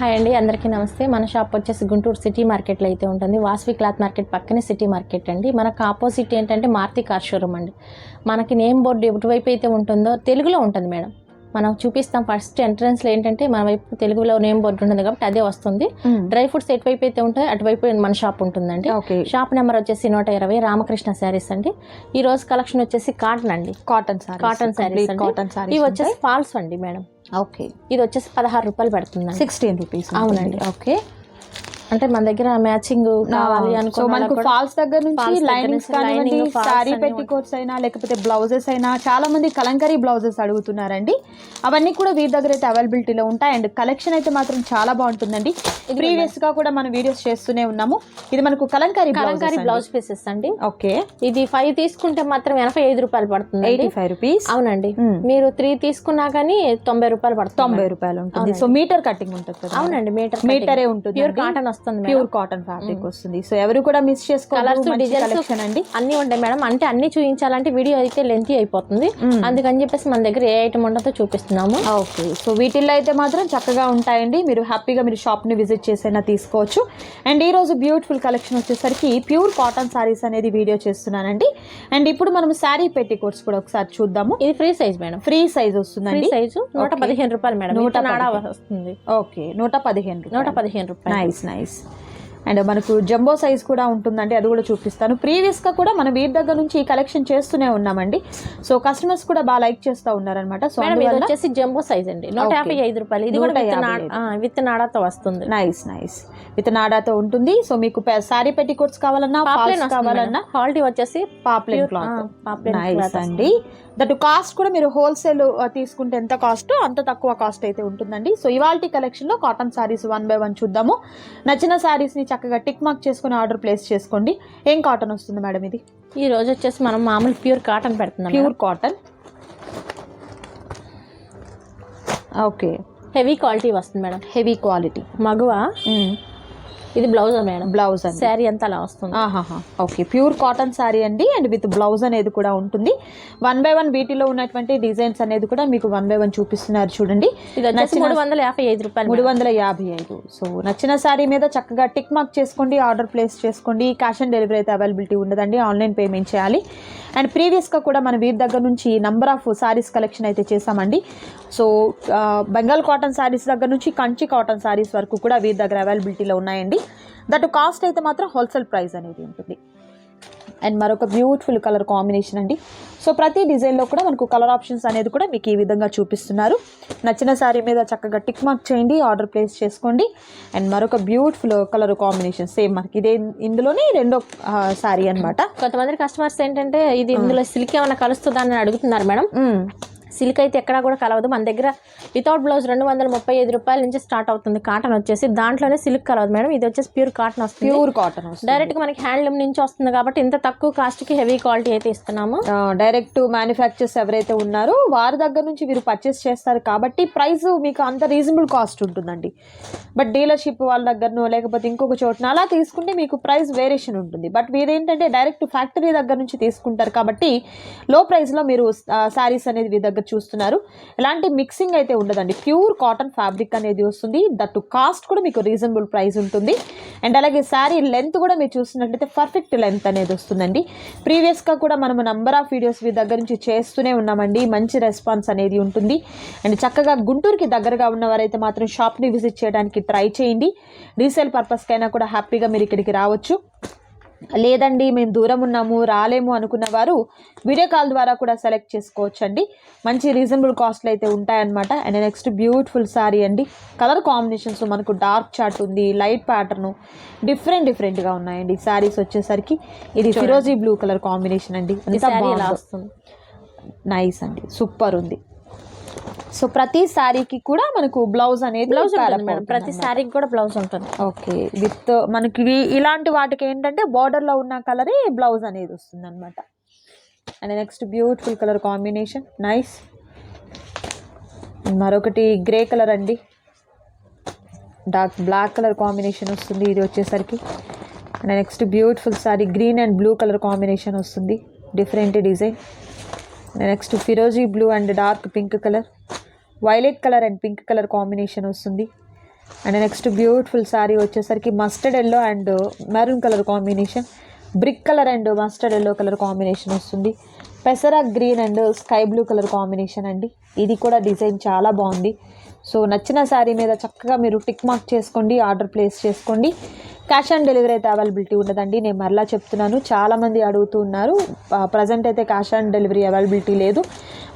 Hi అండి అందరికీ నమస్తే. మన షాప్ వచ్చేసి గుంటూరు సిటీ మార్కెట్లో అయితే ఉంటుంది. వాస్వి క్లాత్ మార్కెట్ పక్కనే సిటీ మార్కెట్ అండి. మనకు ఆపోజిట్ ఏంటంటే మారుతి కార్ షోరూమ్ అండి. మనకి నేమ్ బోర్డు ఎటువైపు అయితే ఉంటుందో తెలుగులో ఉంటుంది మేడం. మనం చూపిస్తాం ఫస్ట్ ఎంట్రన్స్లో ఏంటంటే మన వైపు తెలుగులో నేమ్ బోర్డు ఉంటుంది కాబట్టి అదే వస్తుంది. డ్రై ఫ్రూట్స్ ఎటువైపు అయితే ఉంటాయో అటువైపు మన షాప్ ఉంటుందండి. షాప్ నెంబర్ వచ్చేసి నూట ఇరవై రామకృష్ణ శారీస్ అండి. ఈ రోజు కలెక్షన్ వచ్చేసి కాటన్ అండి. Cotton sari cotton saris cotton sari ఇవి వచ్చేసి ఫాల్స్ అండి మేడం ఓకే. ఇది వచ్చేసి పదహారు రూపాయలు పడుతుందండి. సిక్స్టీన్ రూపీస్ అవునండి. ఓకే. అంటే మన దగ్గర మ్యాచింగ్ కావాలి సో అనుకున్న మనకు ఫాల్స్ దగ్గర నుంచి లైనింగ్స్ కానివ్వండి కోట్స్ అయినా లేకపోతే బ్లౌజెస్ అయినా చాలా మంది కలంకరీ బ్లౌజెస్ అడుగుతున్నారండి. అవన్నీ కూడా వీరి దగ్గర అయితే అవైలబిలిటీలో ఉంటాయి. అండ్ కలెక్షన్ అయితే మాత్రం చాలా బాగుంటుందండి. ప్రీవియస్గా కూడా మనం వీడియోస్ చేస్తూనే ఉన్నాము. ఇది మనకు కలంకరీ కలంకారీ బ్లౌజ్ పీసెస్ అండి. ఓకే. ఇది ఫైవ్ తీసుకుంటే మాత్రం ఎనభై ఐదు రూపాయలు పడుతుంది ఎయిటీ ఫైవ్ రూపీస్. అవునండి. Hmm. మీరు త్రీ తీసుకున్నా కానీ తొంభై రూపాయలు పడుతుంది తొంభై రూపాయలు ఉంటుంది. సో మీటర్ కటింగ్ ఉంటుంది అవునండి మీటర్ మీటరే ఉంటుంది ప్యూర్ కాటన్ వస్తుంది. ప్యూర్ కాటన్ ఫ్యాబ్రిక్ వస్తుంది. సో ఎవరు కూడా మిస్ చేసుకోవాలి కలెక్షన్ అండి. అన్ని ఉంటాయి మేడం. అంటే అన్ని చూపించాలంటే వీడియో అయితే లెంతీ అయిపోతుంది. అందుకని చెప్పేసి మన దగ్గర ఏ ఐటమ్ ఉండదో చూపిస్తున్నాము. ఓకే సో వీటిల్లో అయితే మాత్రం చక్కగా ఉంటాయండి. మీరు హ్యాపీగా మీరు షాప్ని విజిట్ చేసైనా తీసుకోవచ్చు. అండ్ ఈ రోజు బ్యూటిఫుల్ కలెక్షన్ వచ్చేసరికి ప్యూర్ కాటన్ సారీస్ అనేది వీడియో చేస్తున్నానండి. అండ్ ఇప్పుడు మనం శారీ పెట్టి కోర్స్ కూడా ఒకసారి చూద్దాము. ఇది free size madam. Free size వస్తుందండి. సైజు నూట. పదిహేను రూపాయలు మేడం. నూట. వస్తుంది. ఓకే నూట పదిహేను నూట పదిహేను రూపాయలు. Nice nice Yes. అండ్ మనకు జంబో సైజ్ కూడా ఉంటుందండి అది కూడా చూపిస్తాను. ప్రీవియస్గా కూడా మనం వీటి దగ్గర నుంచి ఈ కలెక్షన్ చేస్తూనే ఉన్నామండి. సో కస్టమర్స్ కూడా బాగా లైక్ చేస్తూ ఉన్నారనమాట సో ఇది వచ్చేసి జంబో సైజ్ అండి. నూట. యాభై ఐదు రూపాయలు. ఇది కూడా విత్ నాడాతో వస్తుంది. నైస్ నైస్ విత్ నాడాతో ఉంటుంది. సో మీకు సారీ పెట్టి కోట్స్ కావాలన్నా కావాలన్నా క్వాలిటీ వచ్చేసి పాప్లెన్ క్లాత్ నైస్ అండి. దట్ కాస్ట్ కూడా మీరు హోల్సేల్ తీసుకుంటే ఎంత కాస్ట్ అంత తక్కువ కాస్ట్ అయితే ఉంటుందండి. సో ఇవాల్టి కలెక్షన్లో cotton saris one by one చూద్దాము. నచ్చిన సారీస్ని చక్కగా టిక్ మార్క్ చేసుకుని ఆర్డర్ ప్లేస్ చేసుకోండి. ఏం కాటన్ వస్తుంది మేడం ఇది? ఈ రోజు వచ్చేసి మనం మామూలు ప్యూర్ కాటన్ పెడుతున్నాం pure cotton. Okay. Heavy quality వస్తుంది మేడం. Heavy quality. మగువ ఇది బ్లౌజ్ మేడం? బ్లౌజ్ అండి. శారీ అంతా అలా వస్తుంది. ఓకే ప్యూర్ కాటన్ శారీ అండి. అండ్ విత్ బ్లౌజ్ అనేది కూడా ఉంటుంది. వన్ బై వన్ వీటిలో ఉన్నటువంటి డిజైన్స్ అనేది కూడా మీకు వన్ బై వన్ చూపిస్తున్నారు చూడండి. మూడు వందల యాభై ఐదు రూపాయలు మూడు. వందల యాభై ఐదు. సో నచ్చిన శారీ మీద చక్కగా టిక్ మార్క్ చేసుకోండి ఆర్డర్ ప్లేస్ చేసుకోండి. క్యాష్ ఆన్ డెలివరీ అయితే అవైలబిలిటీ ఉండదండి. ఆన్లైన్ పేమెంట్ చేయాలి. అండ్ ప్రీవియస్గా కూడా మన వీరి దగ్గర నుంచి నంబర్ ఆఫ్ సారీస్ కలెక్షన్ అయితే చేసామండి సో బెంగాల్ కాటన్ సారీస్ దగ్గర నుంచి కంచి కాటన్ సారీస్ వరకు కూడా వీరి దగ్గర అవైలబిలిటీలో ఉన్నాయండి. దట్ కాస్ట్ అయితే మాత్రం హోల్సేల్ ప్రైస్ అనేది ఉంటుంది. అండ్ మరొక బ్యూటిఫుల్ కలర్ కాంబినేషన్ అండి. సో ప్రతి డిజైన్లో కూడా మనకు కలర్ ఆప్షన్స్ అనేది కూడా మీకు ఈ విధంగా చూపిస్తున్నారు. నచ్చిన శారీ మీద చక్కగా టిక్ మార్క్ చేయండి ఆర్డర్ ప్లేస్ చేసుకోండి. అండ్ మరొక బ్యూటిఫుల్ కలర్ కాంబినేషన్ సేమ్ మనకి ఇదే ఇందులోనే రెండో శారీ అనమాట కొంతమంది కస్టమర్స్ ఏంటంటే ఇది ఇందులో సిల్క్ ఏమైనా కలుస్తుందా అని అడుగుతున్నారు మేడం. సిల్క్ అయితే ఎక్కడా కూడా కలవదు. మన దగ్గర వితౌట్ బ్లౌజ్ రెండు వందల ముప్పై ఐదు రూపాయల నుంచి స్టార్ట్ అవుతుంది కాటన్ వచ్చేసి. దాంట్లోనే సిల్క్ కలవదు మేడం. ఇది వచ్చేసి ప్యూర్ కాటన్ వస్తుంది. ప్యూర్ కాటన్ డైరెక్ట్గా మనకి హ్యాండ్లూమ్ నుంచి వస్తుంది కాబట్టి ఇంత తక్కువ కాస్ట్కి హెవీ క్వాలిటీ అయితే ఇస్తున్నాము. డైరెక్ట్ మ్యానుఫ్యాక్చర్స్ ఎవరైతే ఉన్నారో వారి దగ్గర నుంచి వీరు పర్చేస్ చేస్తారు కాబట్టి ప్రైస్ మీకు అంత రీజనబుల్ కాస్ట్ ఉంటుందండి. బట్ డీలర్షిప్ వాళ్ళ దగ్గరనో లేకపోతే ఇంకొక చోటన అలా తీసుకుంటే మీకు ప్రైస్ వేరియేషన్ ఉంటుంది. బట్ వీరేంటంటే డైరెక్ట్ ఫ్యాక్టరీ దగ్గర నుంచి తీసుకుంటారు కాబట్టి లో ప్రైస్లో మీరు శారీస్ అనేది మీ దగ్గర చూస్తున్నారు. ఎలాంటి మిక్సింగ్ అయితే ఉండదండి. ప్యూర్ కాటన్ ఫ్యాబ్రిక్ అనేది వస్తుంది. దట్టు కాస్ట్ కూడా మీకు రీజనబుల్ ప్రైస్ ఉంటుంది. అండ్ అలాగే శారీ లెంత్ కూడా మీరు చూస్తున్నట్లయితే పర్ఫెక్ట్ లెంత్ అనేది వస్తుందండి. ప్రీవియస్గా కూడా మనము నంబర్ ఆఫ్ వీడియోస్ మీ దగ్గర నుంచి చేస్తూనే ఉన్నామండి. మంచి రెస్పాన్స్ అనేది ఉంటుంది. అండ్ చక్కగా గుంటూరుకి దగ్గరగా ఉన్నవారైతే మాత్రం షాప్ని విజిట్ చేయడానికి ట్రై చేయండి. రీసేల్ పర్పస్కైనా కూడా హ్యాపీగా మీరు ఇక్కడికి రావచ్చు. లేదండి మేము దూరం ఉన్నాము రాలేము అనుకున్న వారు వీడియో కాల్ ద్వారా కూడా సెలెక్ట్ చేసుకోవచ్చు అండి మంచి రీజనబుల్ కాస్ట్లు అయితే ఉంటాయన్నమాట. అండ్ నెక్స్ట్ బ్యూటిఫుల్ సారీ అండి. కలర్ కాంబినేషన్స్ మనకు డార్క్ చార్ట్ ఉంది లైట్ ప్యాటర్న్ డిఫరెంట్ డిఫరెంట్గా ఉన్నాయండి సారీస్ వచ్చేసరికి. ఇది ఫిరోజీ బ్లూ కలర్ కాంబినేషన్ అండి. శారీ నైస్ అండి సూపర్ ఉంది. సో ప్రతి శారీకి కూడా మనకు బ్లౌజ్ అనేది బ్లౌజ్ మేడం. ప్రతి. శారీకి కూడా బ్లౌజ్ ఉంటుంది. ఓకే విత్ మనకి ఇలాంటి వాటికి ఏంటంటే border లో ఉన్న కలరే బ్లౌజ్ అనేది వస్తుంది అనమాట and next beautiful colour combination nice మరొకటి గ్రే కలర్ అండి. డార్క్ బ్లాక్ కలర్ కాంబినేషన్ వస్తుంది ఇది వచ్చేసరికి. And next beautiful sari green and blue colour combination వస్తుంది. Different design next ఫిరోజీ blue and dark pink colour violet colour and pink colour combination వస్తుంది. And next beautiful sari వచ్చేసరికి mustard yellow and maroon colour combination. Brick colour and mustard yellow colour combination వస్తుంది. పెసరా green and sky blue colour combination అండి. ఇది కూడా design చాలా బాగుంది. So నచ్చిన శారీ మీద చక్కగా మీరు టిక్ మార్క్ చేసుకోండి ఆర్డర్ ప్లేస్ చేసుకోండి. క్యాష్ ఆన్ డెలివరీ అయితే అవైలబిలిటీ ఉండదండి. నేను మరలా చెప్తున్నాను. చాలామంది అడుగుతూ ఉన్నారు ప్రజెంట్ అయితే క్యాష్ ఆన్ డెలివరీ అవైలబిలిటీ లేదు.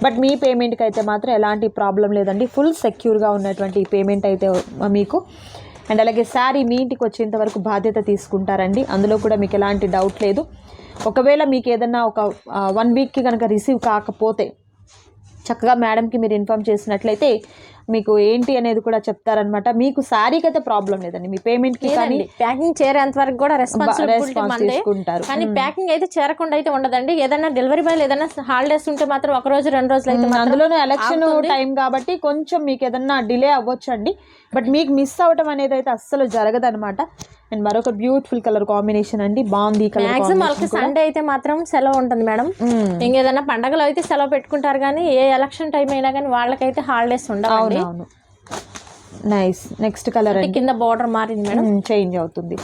బట్ మీ పేమెంట్కి అయితే మాత్రం ఎలాంటి ప్రాబ్లం లేదండి. ఫుల్ సెక్యూర్గా ఉన్నటువంటి పేమెంట్ అయితే మీకు. అండ్ అలాగే శారీ మీ ఇంటికి వచ్చేంత వరకు బాధ్యత తీసుకుంటారండి. అందులో కూడా మీకు ఎలాంటి డౌట్ లేదు. ఒకవేళ మీకు ఏదన్నా ఒక వన్ వీక్కి కనుక రిసీవ్ కాకపోతే చక్కగా మేడంకి మీరు ఇన్ఫామ్ చేసినట్లయితే మీకు ఏంటి అనేది కూడా చెప్తారనమాట మీకు శారీకి అయితే ప్రాబ్లం లేదండి. మీ పేమెంట్కి కానీ ప్యాకింగ్ చేరేంత వరకు కూడా రెస్పాన్సిబిలిటీ రెస్పాన్స్ తీసుకుంటారు. కానీ ప్యాకింగ్ అయితే చేరకుండా అయితే ఉండదండి. ఏదైనా డెలివరీ బాయ్ ఏదైనా హాలిడేస్ ఉంటే మాత్రం ఒక రోజు రెండు రోజులు అయితే అందులోనే ఎలక్షన్. టైం కాబట్టి కొంచెం మీకు ఏదన్నా డిలే అవ్వచ్చండి. బట్ మీకు మిస్ అవ్వటం అనేది అయితే అస్సలు జరగదనమాట అండ్ మరొక బ్యూటిఫుల్ కలర్ కాంబినేషన్ అండి బాగుంది మాక్సిమం వాళ్ళకి సండే అయితే మాత్రం సెలవు ఉంటుంది మేడం. ఇంకేదైనా పండగలు అయితే సెలవు పెట్టుకుంటారు కానీ ఏ ఎలక్షన్ టైం అయినా కానీ వాళ్ళకైతే హాలిడేస్ అవునవును. నైస్ నెక్స్ట్ కలర్ కింద బార్డర్ మారింది మేడం. చేంజ్ అవుతుంది.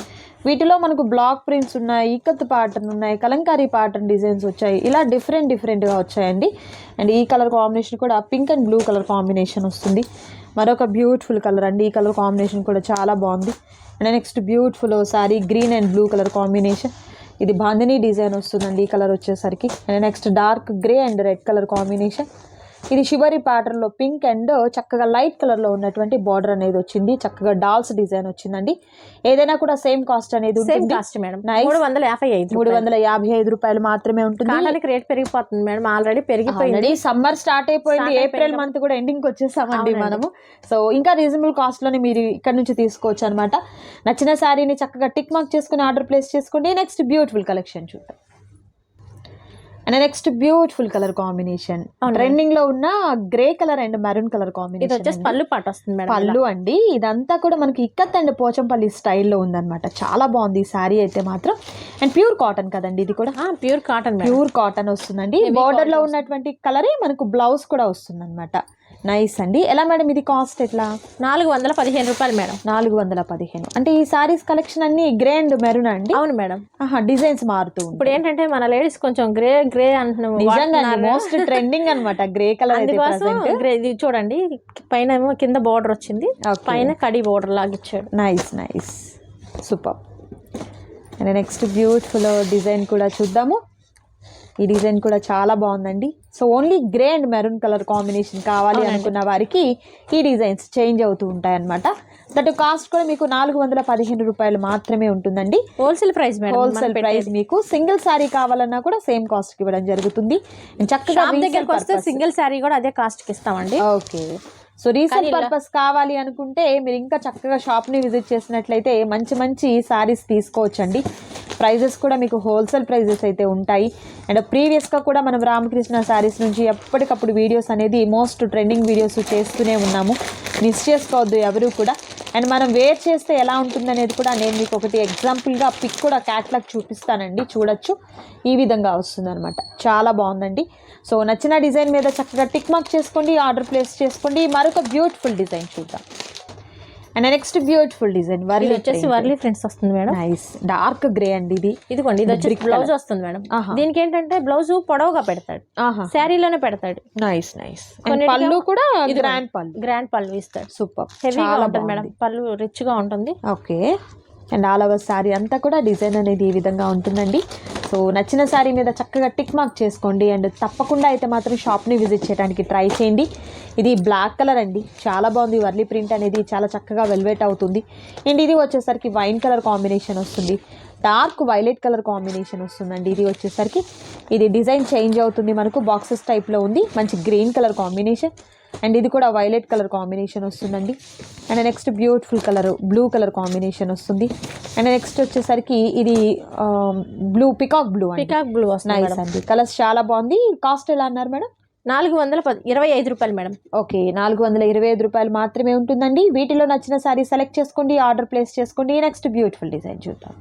వీటిలో మనకు బ్లాక్ ప్రింట్స్ ఉన్నాయి ఇక్కత్ ప్యాటర్న్ ఉన్నాయి కలంకారీ ప్యాటర్న్ డిజైన్స్ వచ్చాయి. ఇలా డిఫరెంట్ డిఫరెంట్గా వచ్చాయండి. అండ్ ఈ కలర్ కాంబినేషన్ కూడా pink and blue colour combination వస్తుంది. మరొక బ్యూటిఫుల్ కలర్ అండి. ఈ కలర్ కాంబినేషన్ కూడా చాలా బాగుంది. And next beautiful sari green and blue colour combination ఇది బాందినీ డిజైన్ వస్తుందండి. ఈ కలర్ వచ్చేసరికి. And next dark grey and red colour combination ఇది షిబరి ప్యాటర్న్లో పింక్ అండ్ చక్కగా లైట్ కలర్లో ఉన్నటువంటి బార్డర్ అనేది వచ్చింది. చక్కగా డాల్స్ డిజైన్ వచ్చిందండి. ఏదైనా కూడా సేమ్ కాస్ట్ అనేది సేమ్ కాస్ట్ మేడం. మూడు వందల యాభై ఐదు మూడు వందల యాభై ఐదు రూపాయలు మాత్రమే ఉంటుంది. రేట్ పెరిగిపోతుంది మేడం. ఆల్రెడీ పెరిగిపోయింది. సమ్మర్ స్టార్ట్ అయిపోయింది. ఏప్రిల్. మంత్ కూడా ఎండింగ్ వచ్చేసామండి. మనము. సో ఇంకా రీజనబుల్ కాస్ట్లోనే మీరు ఇక్కడ నుంచి తీసుకోవచ్చు అనమాట నచ్చిన శారీని చక్కగా టిక్ మార్క్ చేసుకుని ఆర్డర్ ప్లేస్ చేసుకోండి. నెక్స్ట్ బ్యూటిఫుల్ కలెక్షన్ చూద్దాం. And next beautiful colour combination. ట్రెండింగ్లో ఉన్న grey colour and maroon colour combination వచ్చేసి పళ్ళు పాట వస్తుంది పళ్ళు అండి. ఇదంతా కూడా మనకి ఇక్కత్ అండ్ పోచంపల్లి స్టైల్లో ఉందన్నమాట. చాలా బాగుంది. ఈ శారీ అయితే మాత్రం. అండ్ ప్యూర్ కాటన్ కదండి ఇది కూడా. ప్యూర్ కాటన్ ప్యూర్ కాటన్ వస్తుందండి. బార్డర్లో ఉన్నటువంటి కలరే మనకు బ్లౌజ్ కూడా వస్తుంది అనమాట నైస్ అండి. ఎలా మేడం ఇది కాస్ట్ ఎట్లా? నాలుగు వందల పదిహేను రూపాయలు మేడం. నాలుగు వందల పదిహేను. అంటే ఈ సారీస్ కలెక్షన్ అన్ని గ్రే అండ్ మెరూన్ అండి? అవును మేడం. ఆహా డిజైన్స్ మారుతూ. ఇప్పుడు ఏంటంటే మన లేడీస్ కొంచెం గ్రే గ్రే అంటున్నాం నిజంగా మోస్ట్ ట్రెండింగ్ అన్నమాట గ్రే కలర్ అందుకోసం. గ్రే ఇది చూడండి పైన ఏమో కింద బార్డర్ వచ్చింది. పైన కడి బార్డర్ లాగా ఇచ్చాడు. Nice nice super and next beautiful design కూడా చూద్దాము. ఈ డిజైన్ కూడా చాలా బాగుందండి. So only grey and maroon colour combination కావాలి. అనుకున్న వారికి ఈ డిజైన్స్ చేంజ్ అవుతూ ఉంటాయి అనమాట దట్ కాస్ట్ కూడా మీకు నాలుగు వందల పదిహేను రూపాయలు మాత్రమే ఉంటుందండి. హోల్సేల్ ప్రైస్ హోల్సేల్ ప్రైస్ మీకు సింగిల్ సారీ కావాలన్నా కూడా సేమ్ కాస్ట్కి ఇవ్వడం జరుగుతుంది. చక్కగా దగ్గరకు వస్తే. సింగిల్ శారీ కూడా అదే కాస్ట్కి ఇస్తామండి. ఓకే సో రీసేల్ పర్పస్ కావాలి అనుకుంటే మీరు ఇంకా చక్కగా షాప్ని విజిట్ చేసినట్లయితే మంచి మంచి సారీస్ తీసుకోవచ్చండి. ప్రైజెస్ కూడా మీకు హోల్సేల్ ప్రైజెస్ అయితే ఉంటాయి. అండ్ ప్రీవియస్గా కూడా మనం రామకృష్ణ శారీస్ నుంచి ఎప్పటికప్పుడు వీడియోస్ అనేది మోస్ట్ ట్రెండింగ్ వీడియోస్ చేస్తూనే ఉన్నాము. మిస్ చేసుకోవద్దు ఎవరు కూడా. అండ్ మనం వేర్ చేస్తే ఎలా ఉంటుంది అనేది కూడా నేను మీకు ఒకటి ఎగ్జాంపుల్గా పిక్ కూడా క్యాట్లాగ్ చూపిస్తానండి. చూడొచ్చు. ఈ విధంగా వస్తుందన్నమాట. చాలా బాగుందండి. సో నచ్చిన డిజైన్ మీద చక్కగా టిక్ మార్క్ చేసుకోండి ఆర్డర్ ప్లేస్ చేసుకోండి. మరొక బ్యూటిఫుల్ డిజైన్ చూద్దాం. And next beautiful design Warli వచ్చేసి వర్లీ ఫ్రెండ్స్ వస్తుంది మేడం. నైస్ డార్క్ గ్రే అండి ఇది. ఇదిగోండి ఇది వచ్చేసి బ్లౌజ్ వస్తుంది మేడం. దీనికి ఏంటంటే బ్లౌజ్ పొడవుగా పెడతాడు. శారీలోనే పెడతాడు. నైస్ నైస్ పళ్ళు కూడా. గ్రాండ్ పళ్ళు. గ్రాండ్ పళ్ళు ఇస్తాడు. సూపర్ హెవీగా ఉంటుంది మేడం. పళ్ళు రిచ్గా ఉంటుంది. Okay and all over sari అంతా కూడా డిజైన్ అనేది ఈ విధంగా ఉంటుందండి. సో నచ్చిన శారీ మీద చక్కగా టిక్ మార్క్ చేసుకోండి అండ్ తప్పకుండా అయితే మాత్రం షాప్ని విజిట్ చేయడానికి ట్రై చేయండి. ఇది బ్లాక్ కలర్ అండి. చాలా బాగుంది. వర్లీ ప్రింట్ అనేది చాలా చక్కగా వెల్వేట్ అవుతుంది. అండ్ ఇది వచ్చేసరికి వైన్ కలర్ కాంబినేషన్ వస్తుంది. డార్క్ వైలెట్ కలర్ కాంబినేషన్ వస్తుందండి. ఇది వచ్చేసరికి. ఇది డిజైన్ చేంజ్ అవుతుంది. మనకు బాక్సెస్ టైప్లో ఉంది. మంచి గ్రీన్ కలర్ కాంబినేషన్. అండ్ ఇది కూడా వైలెట్ కలర్ కాంబినేషన్ వస్తుందండి. And next beautiful colour blue colour combination వస్తుంది. అండ్ నెక్స్ట్ వచ్చేసరికి ఇది blue peacock blue peacock blue వస్తుంది నైస్ మేడం. అండి. కలర్స్ చాలా బాగుంది. కాస్ట్ ఎలా అన్నారు మేడం? నాలుగు వందల పది ఇరవై ఐదు రూపాయలు మేడం. ఓకే నాలుగు వందల ఇరవై ఐదు రూపాయలు మాత్రమే ఉంటుందండి. వీటిలో నచ్చిన సారీ సెలెక్ట్ చేసుకోండి ఆర్డర్ ప్లేస్ చేసుకోండి నెక్స్ట్ బ్యూటిఫుల్ డిజైన్ చూద్దాం.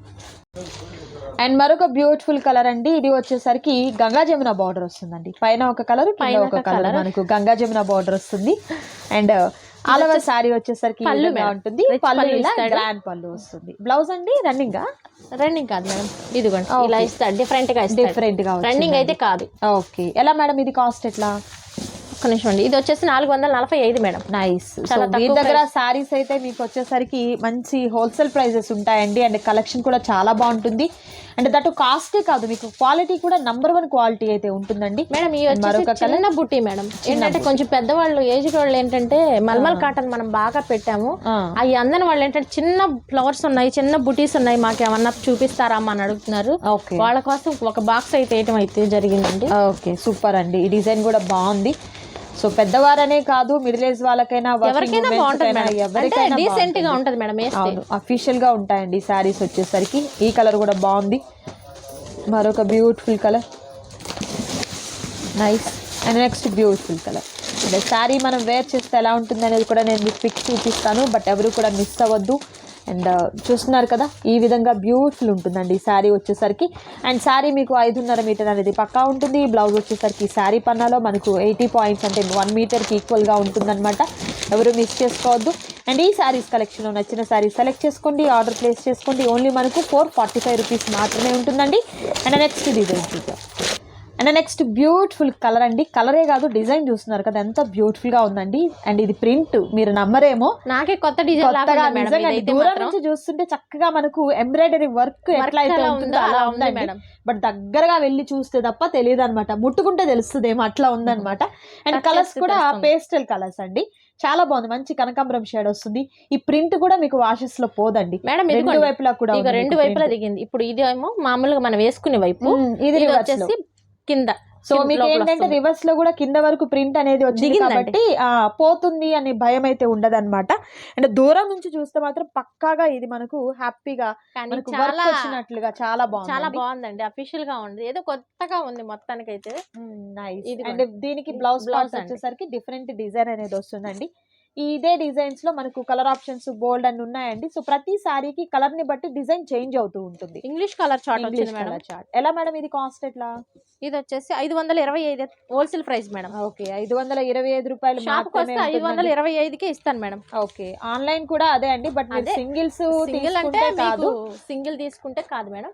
అండ్ మరొక బ్యూటిఫుల్ కలర్ అండి. ఇది వచ్చేసరికి గంగా జమున బార్డర్ వస్తుందండి. పైన ఒక కలర్ పైన ఒక కలర్. మనకు గంగా జమున బార్డర్ వస్తుంది. అండ్ ఓవర్ సారీ వచ్చేసరికి పళ్ళు. ఉంటుంది. పళ్ళు. గ్రాండ్ పళ్ళు వస్తుంది. బ్లౌజ్ అండి రన్నింగ్ రన్నింగ్ కాదు మేడం. ఇదిగోండి. Okay. ఇలా ఇస్తాడు. డిఫరెంట్గా డిఫరెంట్గా రన్నింగ్ అయితే కాదు. ఓకే ఎలా మేడం ఇది కాస్ట్ ఎట్లా? ఒక్క నిమిషం అండి. ఇది వచ్చేసి నాలుగు వందల నలభై ఐదు మేడం. నైస్ మీ దగ్గర సారీస్ అయితే మీకు వచ్చేసరికి మంచి హోల్సేల్ ప్రైజెస్ ఉంటాయండి. అండ్ కలెక్షన్ కూడా చాలా బాగుంటుంది. అండ్ దట్ కాస్టే కాదు మీకు క్వాలిటీ కూడా నంబర్ వన్ క్వాలిటీ అయితే ఉంటుందండి. మేడం ఈ మరొక చిన్న బుట్టి మేడం ఏంటంటే కొంచెం పెద్దవాళ్ళు ఏజ్ వాళ్ళు ఏంటంటే మల్మల్ కాటన్ మనం బాగా పెట్టాము. అవి అందని వాళ్ళు ఏంటంటే చిన్న ఫ్లవర్స్ ఉన్నాయి చిన్న బుటీస్ ఉన్నాయి మాకు ఏమన్నా చూపిస్తారా అని అడుగుతున్నారు. వాళ్ళ కోసం ఒక బాక్స్ అయితే వేయటం అయితే జరిగిందండి. ఓకే సూపర్ అండి. ఈ డిజైన్ కూడా బాగుంది. సో పెద్దవారనే కాదు మిడిల్ ఏజ్ వాళ్ళకైనా ఎవరికైనా బాగుంటుంది ఎవరికైనా డీసెంట్గా బాగుంటుంది. ఉంటది మేడం అవును అఫీషియల్గా ఉంటాయండి శారీస్ వచ్చేసరికి. ఈ కలర్ కూడా బాగుంది. మరొక beautiful colour nice and next beautiful colour అంటే శారీ మనం వేర్ చేస్తే ఎలా ఉంటుంది అనేది కూడా నేను మీకు పిక్ చూపిస్తాను బట్ ఎవరు కూడా మిస్ అవ్వద్దు. అండ్ uh, చూస్తున్నారు కదా ఈ విధంగా బ్యూటిఫుల్ ఉంటుందండి ఈ శారీ వచ్చేసరికి. అండ్ శారీ మీకు ఐదున్నర మీటర్ అనేది పక్కా ఉంటుంది. బ్లౌజ్ వచ్చేసరికి శారీ పన్నాలో మనకు ఎయిటీ పాయింట్స్ అంటే వన్ మీటర్కి ఈక్వల్గా ఉంటుందన్నమాట. ఎవరు మిస్ చేసుకోవద్దు. అండ్ ఈ శారీస్ కలెక్షన్లో నచ్చిన శారీ సెలెక్ట్ చేసుకోండి ఆర్డర్ ప్లేస్ చేసుకోండి. ఓన్లీ మనకు ఫోర్ ఫార్టీ ఫైవ్ రూపీస్ మాత్రమే ఉంటుందండి. అండ్ నెక్స్ట్ డిజైన్ చూద్దాం. అండ్ నెక్స్ట్ బ్యూటిఫుల్ కలర్ అండి. కలరే కాదు డిజైన్ చూస్తున్నారు కదా ఎంత బ్యూటిఫుల్గా ఉందండి. అండ్ ఇది ప్రింట్ మీరు నమ్మరేమో. నాకే కొత్త డిజైన్ దూరం. నుంచి చూస్తుంటే చక్కగా మనకు ఎంబ్రాయిడరీ వర్క్ ఎట్లా అయితే ఉంటుందో అలా ఉందండి. బట్ దగ్గరగా వెళ్ళి చూస్తే తప్ప తెలియదు అనమాట ముట్టుకుంటే తెలుస్తుంది ఏమో అట్లా ఉందన్నమాట. అండ్ కలర్స్ కూడా. పేస్టల్ కలర్స్ అండి. చాలా బాగుంది. మంచి కనకాంబరం షేడ్ వస్తుంది. ఈ ప్రింట్ కూడా మీకు వాషెస్లో పోదండి. మేడం రెండు వైపులా కూడా రెండు వైపులా. దిగింది. ఇప్పుడు ఇది ఏమో మామూలుగా మనం వేసుకునే వైపు. ఇది. వచ్చేసి కింద సో మీకు ఏంటంటే. రివర్స్లో కూడా కింద వరకు ప్రింట్ అనేది వచ్చింది. కాబట్టి ఆ, పోతుంది అనే భయం అయితే ఉండదన్నమాట. అండ్ దూరం నుంచి చూస్తే మాత్రం పక్కాగా ఇది మనకు హ్యాపీగా చాలా వచ్చినట్లుగా చాలా బాగుంది చాలా బాగుందండి. అఫీషియల్గా ఉంది. ఏదో కొత్తగా ఉంది మొత్తానికి అయితే అండ్ దీనికి బ్లౌజ్ బ్లౌజ్. వచ్చేసరికి డిఫరెంట్ డిజైన్ అనేది వస్తుందండి. ఇదే డిజైన్స్లో మనకు కలర్ ఆప్షన్స్ బోల్డ్ అని ఉన్నాయండి. సో ప్రతి సారీకి కలర్ని బట్టి డిజైన్ చేంజ్ అవుతూ ఉంటుంది. English colour chart English colour chart ఎలా మేడం ఇది కాస్ట్ ఎట్లా? ఇది వచ్చేసి ఐదు వందల ఇరవై ఐదు హోల్సేల్ ప్రైస్ మేడం. ఓకే ఐదు వందల ఇరవై ఐదు రూపాయలు వస్తే ఐదు వందల. ఇరవై ఐదుకే ఇస్తాను మేడం. ఓకే ఆన్లైన్ కూడా అదే అండి బట్ మీరు. సింగిల్స్ సింగిల్ అంటే కాదు. సింగిల్ తీసుకుంటే కాదు మేడం.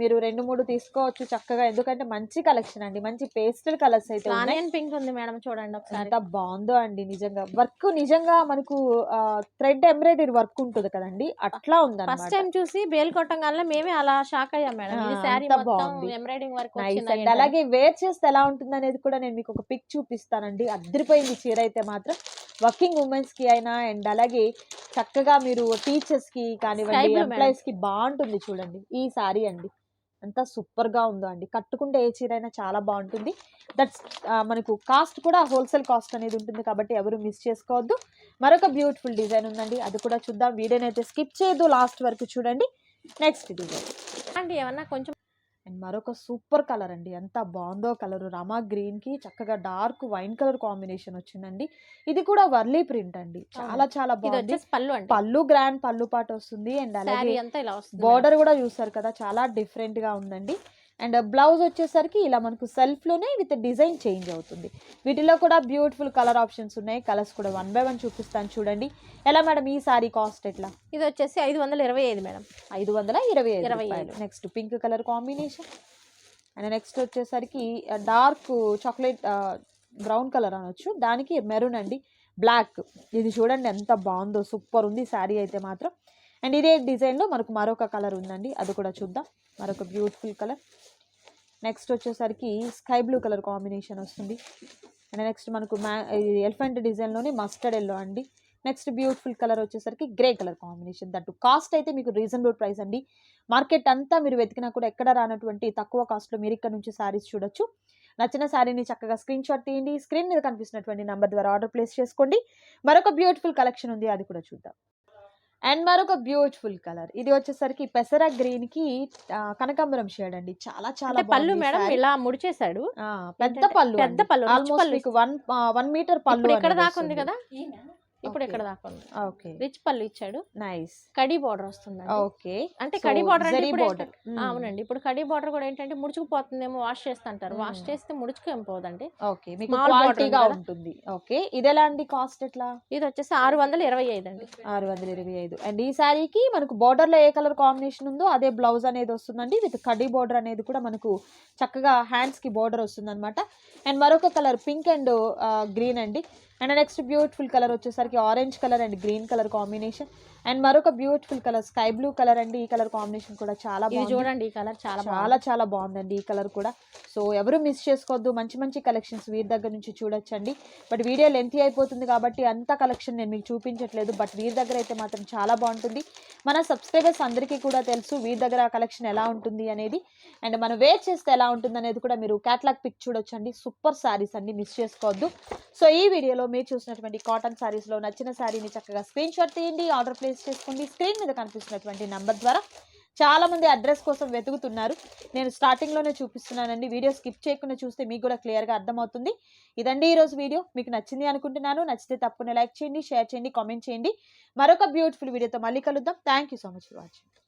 మీరు రెండు మూడు తీసుకోవచ్చు చక్కగా ఎందుకంటే మంచి కలెక్షన్ అండి మంచి పేస్టల్ కలర్స్ అయితే పింక్ ఉంది మేడం చూడండి ఒకసారి. బాగుందో అండి నిజంగా. వర్క్ నిజంగా మనకు థ్రెడ్ ఎంబ్రాయిడరీ వర్క్ ఉంటుంది కదండి. అట్లా ఫస్ట్ ఉందన్నమాట టైం చూసి బేల్ కొట్టంగానే మేమే అలా షాక్ అయ్యాం మేడం. బాగుంది. ఎంబ్రాయిడింగ్ వర్క్ అండ్ అలాగే వేర్ చేస్తే ఎలా ఉంటుంది అనేది కూడా నేను మీకు ఒక పిక్ చూపిస్తానండి. అద్దరిపోయింది చీర అయితే మాత్రం. వర్కింగ్ ఉమెన్స్కి అయినా అండ్ అలాగే చక్కగా మీరు టీచర్స్కి కానివ్వండి. ఎంప్లాయీస్కి బాగుంటుంది చూడండి ఈ సారీ అండి. ఎంత సూపర్గా ఉందో అండి. కట్టుకుంటే ఏ చీర అయినా చాలా బాగుంటుంది. దట్స్ మనకు కాస్ట్ కూడా హోల్సేల్ కాస్ట్ అనేది ఉంటుంది కాబట్టి ఎవరు మిస్ చేసుకోవద్దు. మరొక బ్యూటిఫుల్ డిజైన్ ఉందండి. అది కూడా చూద్దాం. వీడియోని అయితే స్కిప్ చేయదు లాస్ట్ వరకు చూడండి. Next design. అండి ఏమన్నా కొంచెం అండ్ మరొక సూపర్ కలర్ అండి. ఎంత బాగుందో కలర్. రామా గ్రీన్కి చక్కగా డార్క్ వైన్ కలర్ కాంబినేషన్ వచ్చిందండి. ఇది కూడా వర్లీ ప్రింట్ అండి. చాలా చాలా బాగుంది. పళ్ళు గ్రాండ్ పళ్ళు పాట వస్తుంది అండ్ అలాగే బోర్డర్ కూడా చూసారు కదా చాలా డిఫరెంట్గా ఉందండి. అండ్ బ్లౌజ్ వచ్చేసరికి ఇలా మనకు సెల్ఫ్లోనే విత్ డిజైన్ చేంజ్ అవుతుంది. వీటిలో కూడా బ్యూటిఫుల్ కలర్ ఆప్షన్స్ ఉన్నాయి. కలర్స్ కూడా వన్ బై వన్ చూపిస్తాను చూడండి. ఎలా మేడం ఈ సారీ కాస్ట్ ఎట్లా? ఇది వచ్చేసి ఐదు వందల ఇరవై ఐదు మేడం. ఐదు వందల ఇరవై ఇరవై. Next pink colour combination and next వచ్చేసరికి డార్క్ చాక్లెట్ బ్రౌన్ కలర్ అనొచ్చు. దానికి మెరూన్ అండి. బ్లాక్ ఇది చూడండి ఎంత బాగుందో. సూపర్ ఉంది. శారీ అయితే మాత్రం. అండ్ ఇదే డిజైన్లో మనకు మరొక కలర్ ఉందండి. అది కూడా చూద్దాం. మరొక బ్యూటిఫుల్ కలర్ నెక్స్ట్ వచ్చేసరికి స్కై బ్లూ కలర్ కాంబినేషన్ వస్తుంది. అండ్ నెక్స్ట్ మనకు మ్యా ఎలిఫెంట్ డిజైన్లోనే మస్టర్డ్ ఎల్లో అండి. నెక్స్ట్ బ్యూటిఫుల్ కలర్ వచ్చేసరికి grey colour combination that cost అయితే మీకు రీజనబుల్ ప్రైస్ అండి. మార్కెట్ అంతా మీరు వెతికినా కూడా ఎక్కడ రానటువంటి తక్కువ కాస్ట్లో మీరు ఇక్కడ నుంచి శారీస్ చూడొచ్చు. నచ్చిన శారీని చక్కగా స్క్రీన్ షాట్ తీయండి. స్క్రీన్ మీద కనిపిస్తున్నటువంటి నెంబర్ ద్వారా ఆర్డర్ ప్లేస్ చేసుకోండి. మరొక బ్యూటిఫుల్ కలెక్షన్ ఉంది. అది కూడా చూద్దాం. అండ్ మరొక బ్యూటిఫుల్ కలర్. ఇది వచ్చేసరికి పెసర గ్రీన్కి కనకాంబరం షేడ్ అండి. చాలా చాలా పళ్ళు మేడం. ఇలా ముడిచేశాడు. ఆ, పెద్ద పళ్ళు పెద్ద పళ్ళు, ఆల్మోస్ట్ వన్ వన్ మీటర్ పళ్ళు ఇక్కడ దాకా ఉంది. కదా? ఇప్పుడు. ఇక్కడ దాకా ఉంది? ఓకే. రిచ్ పళ్ళు ఇచ్చాడు. నైస్. కడీ బార్డర్ వస్తుందండి. ఓకే. అంటే కడీ బార్డర్ అంటే. ఆ, అవునండి. ఇప్పుడు కడీ బార్డర్ కూడా ఏంటంటే ముడుచుకుపోతుందేమో వాష్ చేస్తుంటారు. వాష్. చేస్తే ముడుచుకు ఏం పోదండి. ఓకే. మీకు క్వాలిటీగా? ఉంటుంది. ఓకే. ఇది ఎలా అండి కాస్ట్ ఎట్లా? ఇది వచ్చేసి ఆరు వందల ఇరవై ఐదు అండి. ఆరు వందల ఇరవై ఐదు. అండ్ ఈ శారీకి మనకు border లో ఏ కలర్ కాంబినేషన్ ఉందో అదే బ్లౌజ్ అనేది వస్తుందండి. విత్ కడ్డీ బార్డర్ అనేది కూడా మనకు చక్కగా హ్యాండ్స్కి బార్డర్ వస్తుంది అనమాట అండ్ మరొక కలర్ పింక్ అండ్ గ్రీన్ అండి. అండ్ నెక్స్ట్ బ్యూటిఫుల్ కలర్ వచ్చేసరికి orange colour and green colour combination. And మరొక beautiful colour sky blue colour అండి. ఈ కలర్ కాంబినేషన్ కూడా చాలా బాగుంది. చూడండి ఈ కలర్ చాలా చాలా చాలా బాగుందండి ఈ కలర్ కూడా. సో ఎవరు మిస్ చేసుకోవద్దు మంచి మంచి కలెక్షన్స్ వీరి దగ్గర నుంచి చూడొచ్చండి. బట్ వీడియో లెంతీ అయిపోతుంది కాబట్టి అంత కలెక్షన్ నేను మీకు చూపించట్లేదు. బట్ వీరి దగ్గర అయితే మాత్రం చాలా బాగుంటుంది. మన సబ్స్క్రైబర్స్ అందరికీ కూడా తెలుసు వీరి దగ్గర ఆ కలెక్షన్ ఎలా ఉంటుంది అనేది. అండ్ మనం వేర్ చేస్తే ఎలా ఉంటుంది అనేది కూడా మీరు క్యాట్లాగ్ పిక్ చూడొచ్చండి. సూపర్ శారీస్ అండి మిస్ చేసుకోవద్దు. సో ఈ వీడియోలో మీరు చూసినటువంటి కాటన్ శారీస్లో నచ్చిన శారీని చక్కగా స్క్రీన్ షాట్ తీయండి ఆర్డర్ ప్లేస్ చేసుకోండి స్క్రీన్ మీద కనిపిస్తున్నటువంటి నంబర్ ద్వారా చాలా మంది అడ్రస్ కోసం వెతుకుతున్నారు. నేను స్టార్టింగ్లోనే చూపిస్తున్నానండి. వీడియో స్కిప్ చేయకుండా చూస్తే మీకు కూడా క్లియర్గా అర్థమవుతుంది. ఇదండి ఈరోజు వీడియో. మీకు నచ్చింది అనుకుంటున్నాను. నచ్చితే తప్పకుండా లైక్ చేయండి షేర్ చేయండి కామెంట్ చేయండి. మరొక బ్యూటిఫుల్ వీడియోతో మళ్ళీ కలుద్దాం. Thank you so much for watching.